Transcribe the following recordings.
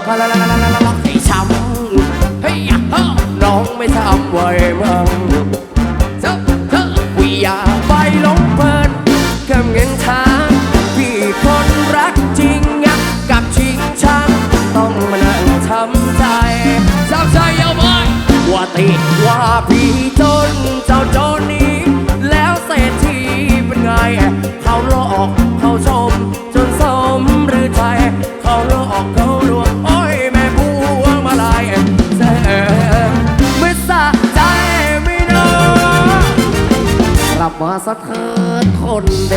มาโดนเขาละละละละละให้ช้ำเฮ้ยอะเฮ้อน้องไม่ช้ำไว้มึงเจ้าเจ้าวิยาไปลงเพลินกำเงินทางพี่คนรักจริงอะกับชิงชังต้องมานั่งช้ำใจช้ำใจเอาไว้ว่าติดว่าพี่จน สักเถิดคนเด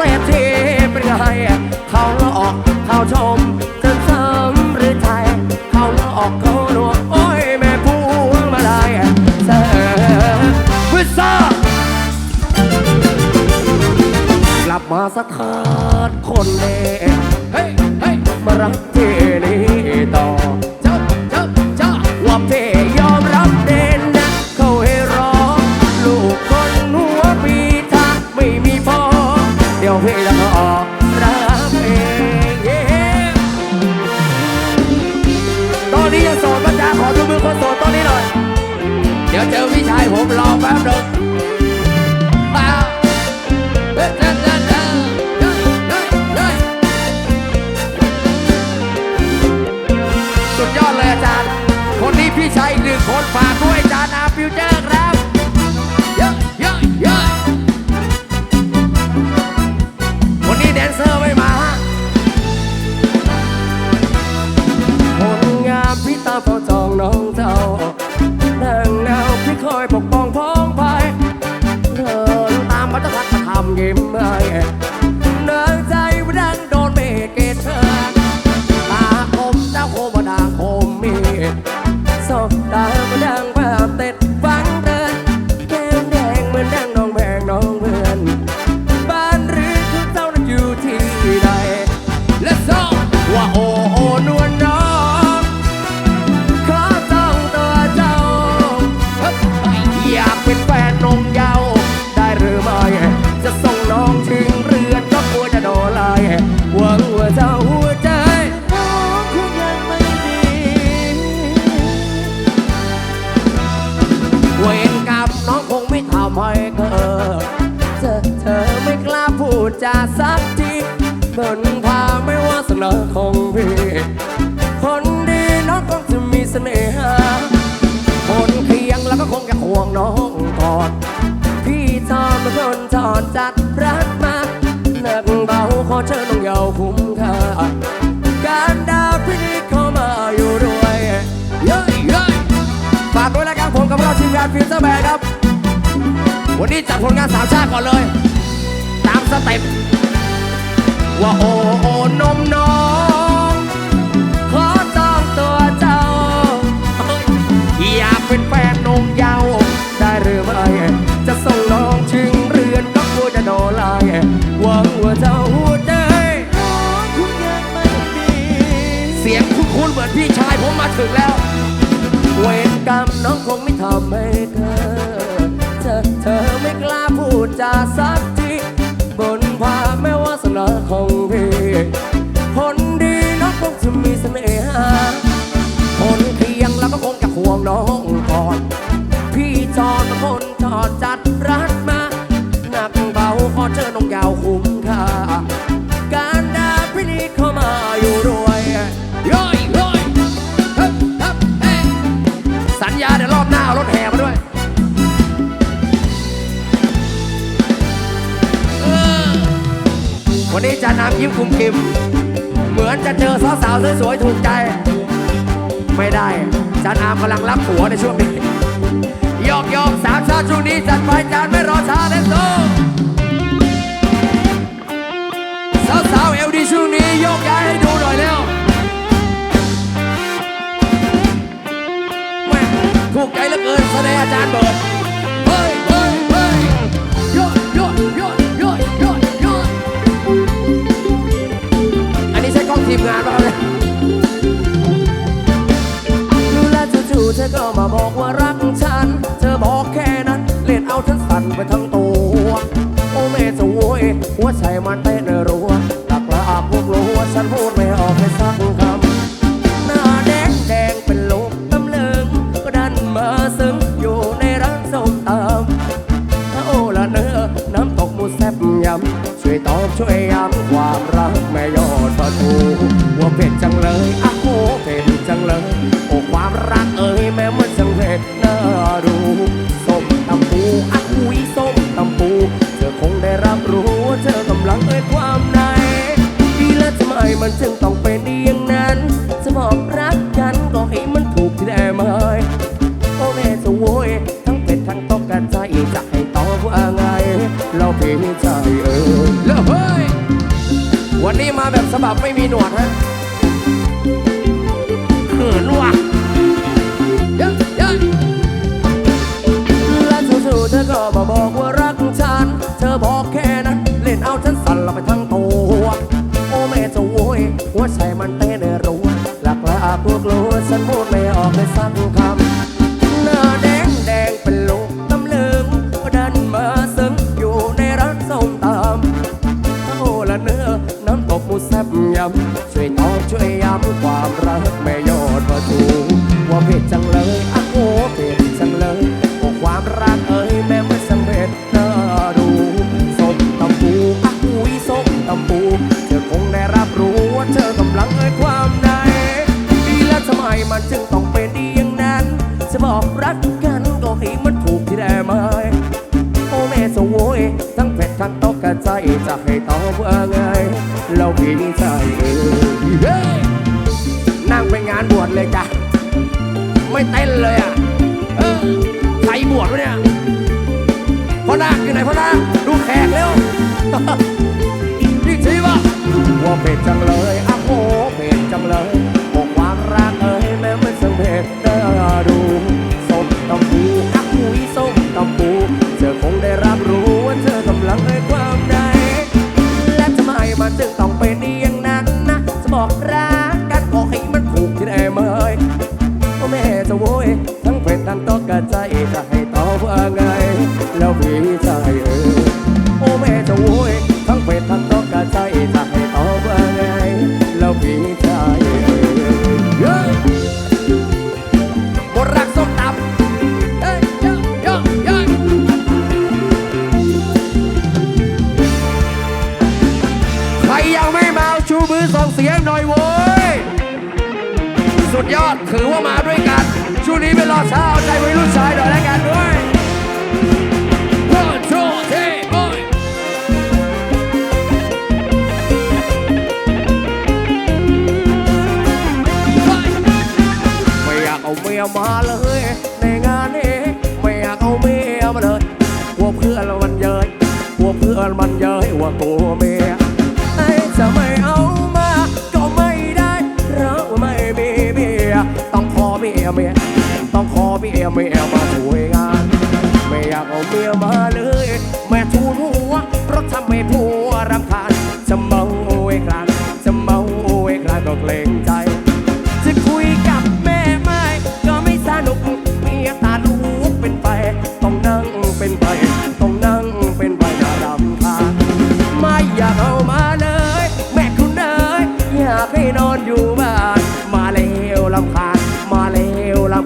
ศรษฐีเป็นไงเขาหลอกเขาชมจนซ้ำหรือไทยเขาหลอกเขาลวงโอ้ยแม่พวงมาได้เสวิซ่ากลับมาสักเถิดคนเด พี่ชายผมรอแป๊บหนึงมาเฮ้ยเฮ้ยเฮ้ยเฮ้ยเฮ้ยเฮ้ยเฮ้ยสุดยอดเลยอาจารย์ คนนี้พี่ชายอีกหนึ่งคนฝากด้วย ตาม ดจาสักทีเบินพาไม่ว่าสนาของพี่คนดีน้องคงจะมีเสน่หา คนเคียงแล้วก็คงจะห่วงน้องก่อนพี่จอนเป็นคนจอนจัดรักมาหนักเบาขอเชิญน้องเยาวคุ้มค่าการดาวพี่นี้เข้ามาอยู่ด้วยเย้ยเย้ยฝากด้วยนะครับผมกับเราทีมงานฟิวเจอร์แบนครับวันนี้จัดผลงานสามชาติก่อนเลย สเต็ปว่าโอโอนมน้อง ขอจองตัวเจ้าเฮ้ยอยากเป็นแฟนนงเยาว์ได้หรือไม่จะส่งน้องถึงเรือนก็กลัวจะโดนไล่หวังว่าเจ้าหัวใจน้องคุณยังไม่มีเสียงคุ้นๆเหมือนพี่ชายผมมาถึงแล้วเว จานามยิ้มคุมกิม เหมือนจะเจอสาวๆสวยๆถูกใจ ไม่ได้จานอามกำลังรับผัวในช่วงนี้ยอกยอกสามชาติช่วงนี้จัดไปจานไม่รอช้าเลนโซสาวๆเอลดีช่วงนี้ยกย้ายให้ดูหน่อยเร็วถูกใจเหลือเกินแสดงอาจารย์เบิร์ด ดูส้มตำปูอ้าวอุ้ยส้มตำปู เธอคงได้รับรู้ว่าเธอกำลังเอ่ยความใน ดีแล้วทำไมมันจึงต้องเป็นอย่างนั้น จะบอกรักกันก็ให้มันถูกที่ได้ไหมโอ้แม่จะโวยทั้งเป็ดทั้งตกกระใจจะให้ตอบว่าไง เราเพียงใจเออแล้วเฮ้ยวันนี้มาแบบฉบับไม่มีหนวดฮะ หลักลัวกรู้ฉันพูดไม่ออกเลยสักคำ ใจจะให้ตอบว่าไงเราพี่ใจเออเฮ้ยนั่งไปงานบวชเลยจ้ะไม่เต้นเลยอะเออใครบวชวะเนี่ยพ่อนาคอยู่ไหนพ่อนาคดูแขกเร็วพี่ชีวะว่าเผ็ดจังเลยอ้าโหเผ็ดจังเลยบอกความรักเอ้ยแม้มันสังเผ็ดน่าดูส้มตำปูอ้าวหุยส้มตำปูเธอคงได้รับรู้ว่าเธอกำลังเอ่ยความ จึงต้องเป็นอย่างนั้นนะจะบอกรักกันก็ให้มันถูกที่ได้เมยโอ้แม่จะโวยทั้งเป็นทั้งตกกระใจจะให้ ถือว่ามาด้วยกัน ช่วงนี้ไม่รอช้าเอาใจวัยรุ่นชายหน่อยแล้วกันด้วยไม่อยากเอาเมียมาเลย ในงานนี้ไม่อยากเอาเมียมาเลยกลัวเพื่อนมันเย้ยกลัวเพื่อนมันเย้ยว่าตัวเมียไอ้จะไม่ เมียเมียต้องขอเมียเมียมาช่วยงาน ไม่อยากเอาเมียมาเลย แม่ทูนหัวเพราะทำให้ผัวรำคาญจะเมาโอ้ยคลานจะเมาโอ้ยคลานก็เกรงใจจะคุยกับแม่ไม่ก็ไม่สนุกเมียตาลูกเป็นไป ต้องนั่งเป็นไป ต้องนั่งเป็นไปน่ารำคาญไม่อยากเอามาเลย แม่คุณเอ๋ยอยากให้นอนอยู่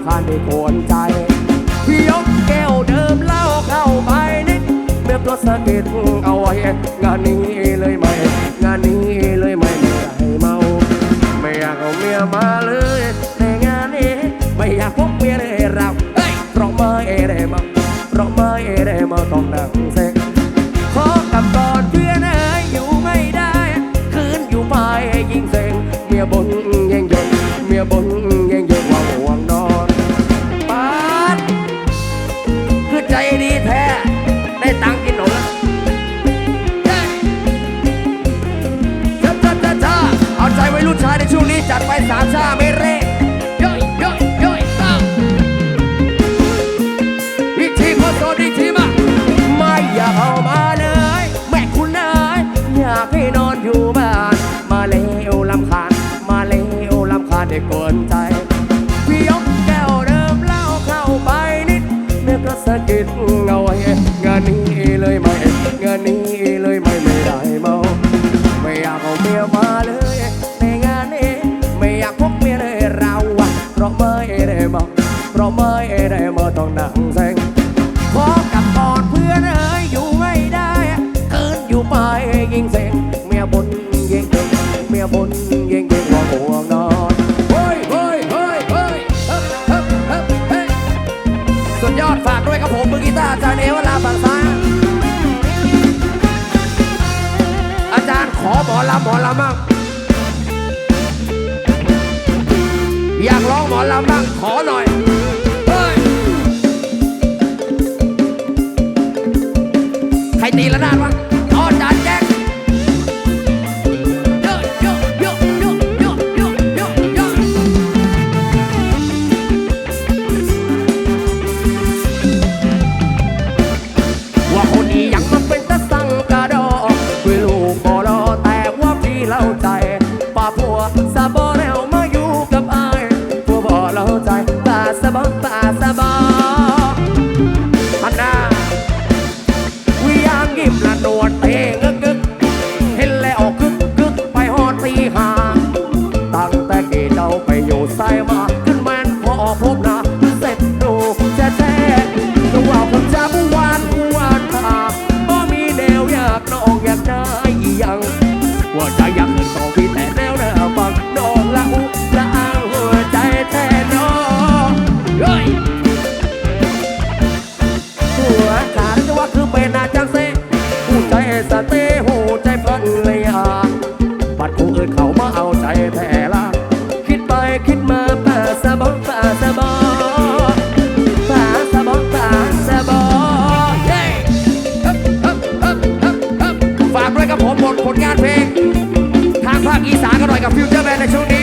คาไม่ควรใจ พี่ยกแก้วเดิมเหล้าเข้าไปนิดเมื่อตัวสะกิดเอาไว้ งานนี้เลยไหม งานนี้เลยไหมไม่อยากให้เมา ไม่อยากเอาเมียมาเลยในงานนี้ไม่อยากพบเมียเลยเราเพราะไม่ได้มาเพราะไม่ได้มาต้องนั่ง ไม่ได้บอเพราะไม่ได้มาต้องนั่งเซ็งพบกับกอนเพื่อนเอ้ยอยู่ไม่ได้คืนอยู่ไปยิ่งเซงเมียบนยิ่งเซ็งเมียบนยิ่งเซ็งว่าห่วงนอนเฮ้ยเฮ้ยเฮ้ยเฮ้ยสุดยอดฝากด้วยครับผมมือกีตาร์อาจารย์เอวลาฝั่งซ้ายอาจารย์ขอหมอลำหมอลำมั่ง ลำบ้างขอหน่อยเฮ้ยใครตีละนาดวะ elección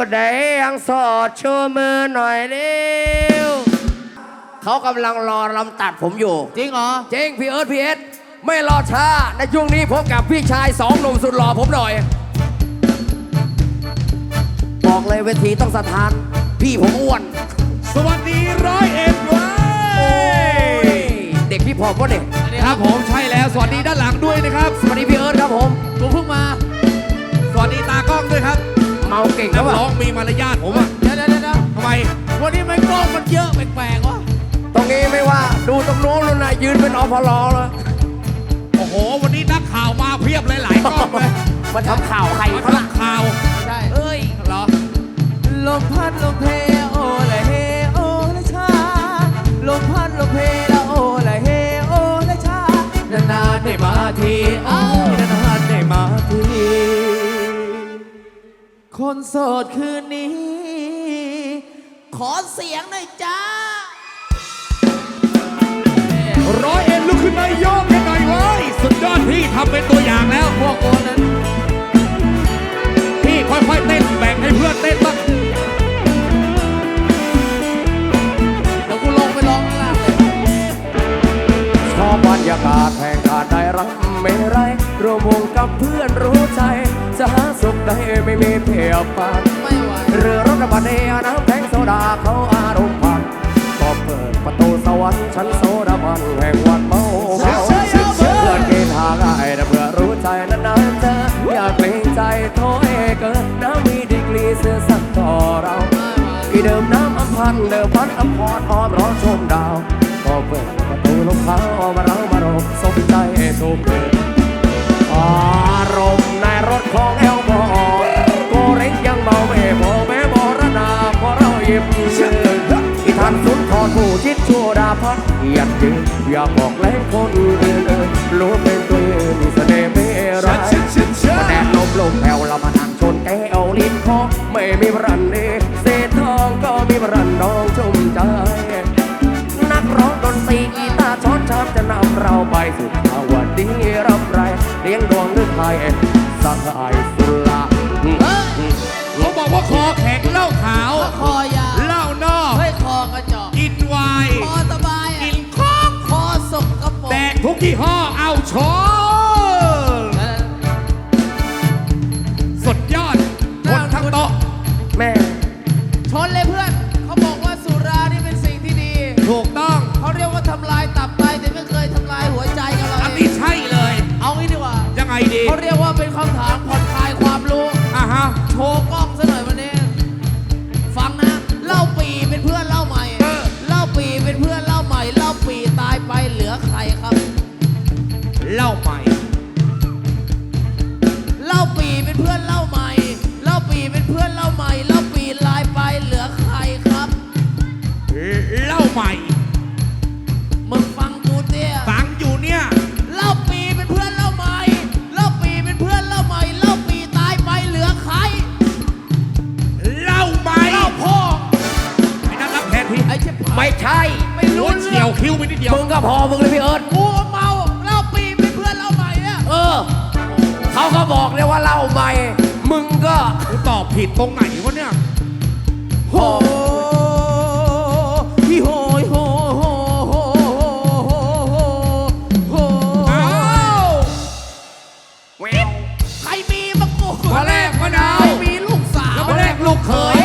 ผู้ใดยังสอดโชว์มือหน่อยเร็วเขากำลังรอลำตัดผมอยู่ จริงเหรอ เจ๊งพี่เอิร์ธพี่เอสไม่รอช้า ในช่วงนี้พบกับพี่ชายสองหนุ่มสุดหล่อผมหน่อย บอกเลยเวทีต้องสถาน พี่ผมอ้วน สวัสดีร้อยเอ็ดเว้โอ้ยยเด็กพี่ผอมวะเด็กครับผมใช่แล้ว สวัสดีด้านหลังด้วยนะครับ สวัสดีพี่เอิร์ธครับผมผมเพิ่งมา สวัสดีตากล้องด้วยครับ เมาเก่งนันะกวะร้องมีมารยาทผมอะเดี๋ยวเดี๋ยวเดี๋ยวทำไม วันนี้ไมโครมันเยอะแปลกๆวะตรงนี้ไม่ว่าดูตรงโน้นนู่นน่ะยืนเป็นอพลอเลยโอ้โห วันนี้นักข่าวมาเพียบเลยหลายกล้องเลยมาทำข่าวใครมาเขาล่ะทำข่าวใช่เอ้ยเหรอลมพัดลมเพโอละเฮโอละชาลมพัดลมเพละโอละเฮโอละชานานานได้มาทีเอ้านานๆได้มาที คนโสดคืนนี้ ขอเสียงหน่อยจ้า ร้อยเอ็ดลุกขึ้นมาโยกกันหน่อยเว้ยสุดยอดพี่ทำเป็นตัวอย่างแล้ว พวกโกนั้น พี่ค่อยๆเต้นแบ่งให้เพื่อนเต้นบ้างเดี๋ยวกูลงไปร้องข้างล่างเลยชอบบรรยากาศแห่งการได้รักไม่ไรรวมวงกับเพื่อนรู้ใจ ปานไม่ไหวเรือรถบัสเดียน้ำแข็งโซดาเขาอารมณ์พันก็เปิดประตูสวรรค์ชั้นโซดาบันแห่งวันเมาเมาเพื่อนเกณฑ์ทางไอ้แต่เพื่อรู้ใจนานๆเจออยากเกรงใจโทษเกินน้ำมีดีกรีเสื้อสักต่อเราที่เดิมน้ำอัมพันธ์เดิมพันอัมพรอ้อมรอชมดาวก็เปิดประตูลงเท้ามาเรามารบสมใจสุขอาพัดเยียดยืนอยากบอกแรงคนอื่นเลยรู้เป็นตัวเองเสน่ห์ไม่ร้ายมาแดดลมลมแผ่วเรามานั่งชนแก้วลิ้นคอไม่มีรันเดเศษทองก็มีรันน้องชุ่มใจนักร้องดนตรีกีตาร์ช้อนชามจะนำเราไปสู่ภาวะดีรำไรเลี้ยงดวงด้วยไทยสหาย ทุกยี่ห้อเอาชนเออสุดยอดคนทั้งโต๊ะแม่ชนเลยเพื่อน เขาบอกว่าสุรานี่เป็นสิ่งที่ดี ถูกต้อง เขาเรียกว่าทำลายตับไตแต่ไม่เคยทำลายหัวใจกับเราอันเอนี้งใช่เลย เอางี้ดีกว่า ยังไงดี เขาเรียกว่าเป็นคำถามผ่อนคลายความรู้อะฮะ โชว์กล้อง ผิดตรงไหนวะเนี่ยโหพี่โหยโหโหโหโหโหอ้าวใครมีมะกรูดมาแรกมะนาวใครมีลูกสาวแล้วมาแรกลูกเขย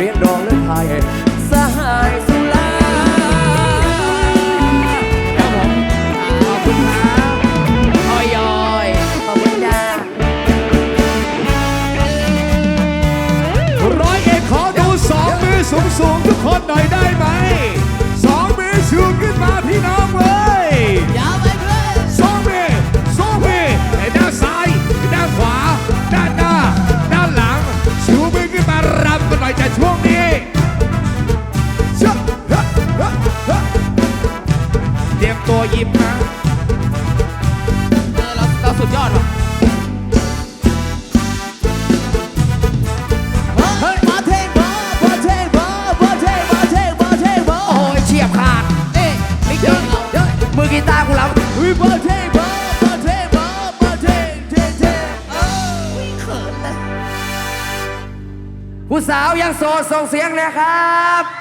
เรียกดองหรือไทย โสดส่งเสียงเลยครับ